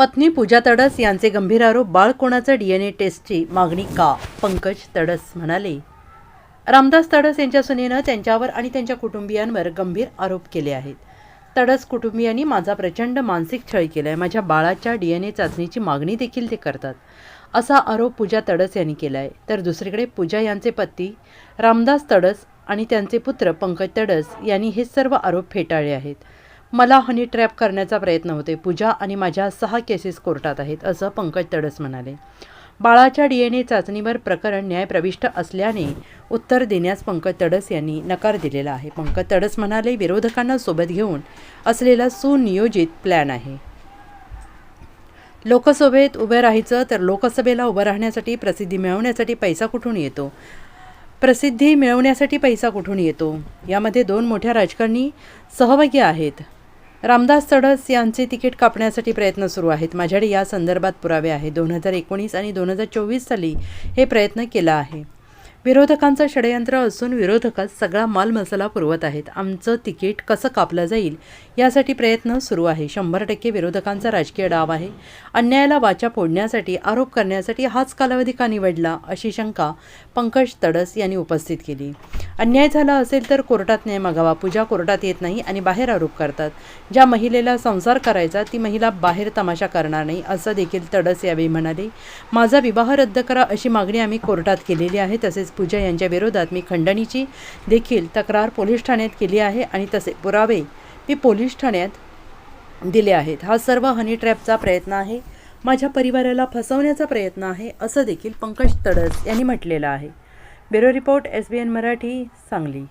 पत्नी पूजा तडस यांचे गंभीर आरोप बाळ कोणाचं ए टेस्टची मागणी का? पंकज तडस म्हणाले. रामदास तडस यांच्या सुनेनं त्यांच्यावर आणि त्यांच्या कुटुंबियांवर गंभीर आरोप केले आहेत. तडस कुटुंबियांनी माझा प्रचंड मानसिक छळ केला आहे माझ्या बाळाच्या डी एन ए चाचणीची मागणी देखील ते करतात. असा आरोप पूजा तडस यांनी केला आहे तर दुसरीकडे पूजा यांचे पती रामदास तडस आणि त्यांचे पुत्र पंकज तडस यांनी हे सर्व आरोप फेटाळले आहेत. मला हनी ट्रॅप करण्याचा प्रयत्न होते पूजा आणि माझ्या सहा केसेस कोर्टात आहेत असं पंकज तडस म्हणाले. बाळाच्या डी एन ए चाचणीवर प्रकरण न्यायप्रविष्ट असल्याने उत्तर देण्यास पंकज तडस यांनी नकार दिलेला आहे. पंकज तडस म्हणाले विरोधकांना सोबत घेऊन असलेला सुनियोजित प्लॅन आहे. लोकसभेत उभं राहायचं तर लोकसभेला उभं राहण्यासाठी प्रसिद्धी मिळवण्यासाठी पैसा कुठून येतो? प्रसिद्धी मिळवण्यासाठी पैसा कुठून येतो? यामध्ये दोन मोठ्या राजकारणी सहभागी आहेत. रामदास तडस यांचे तिकीट कापण्यासाठी प्रयत्न सुरू आहेत. माझ्याकडे या संदर्भात पुरावे आहेत. दोन हजार एकोणीस आणि दोन हजार चोवीस साली हे प्रयत्न केला आहे. विरोधकांचं षडयंत्र असून विरोधकच सगळा मालमसाला पुरवत आहेत. आमचं तिकीट कसं कापलं जाईल यासाठी प्रयत्न सुरू आहे. शंभर टक्के विरोधकांचा राजकीय डाव आहे. अन्यायाला वाचा फोडण्यासाठी आरोप करण्यासाठी हाच कालावधी का निवडला अशी शंका पंकज तडस यांनी उपस्थित केली. अन्याय झाला असेल तर कोर्टात न्याय मागावा. पूजा कोर्टात येत नाही आणि बाहेर आरोप करतात. ज्या महिलेला संसार करायचा ती महिला बाहेर तमाशा करणार नाही असं देखील तडस यावेळी म्हणाले. माझा विवाह रद्द करा अशी मागणी आम्ही कोर्टात केलेली आहे तसेच तसेच पूजा यांच्या विरोधात मी खंडणीची देखील तक्रार पोलीस ठाण्यात केली आहे आणि तसे पुरावे मी पोलीस ठाण्यात दिले आहेत. हा सर्व हनी ट्रॅपचा प्रयत्न आहे. माझ्या परिवाराला फसवण्याचा प्रयत्न आहे असं देखील पंकज तडस यांनी म्हटलेलं आहे. Bureau report S B N Marathi Sangli.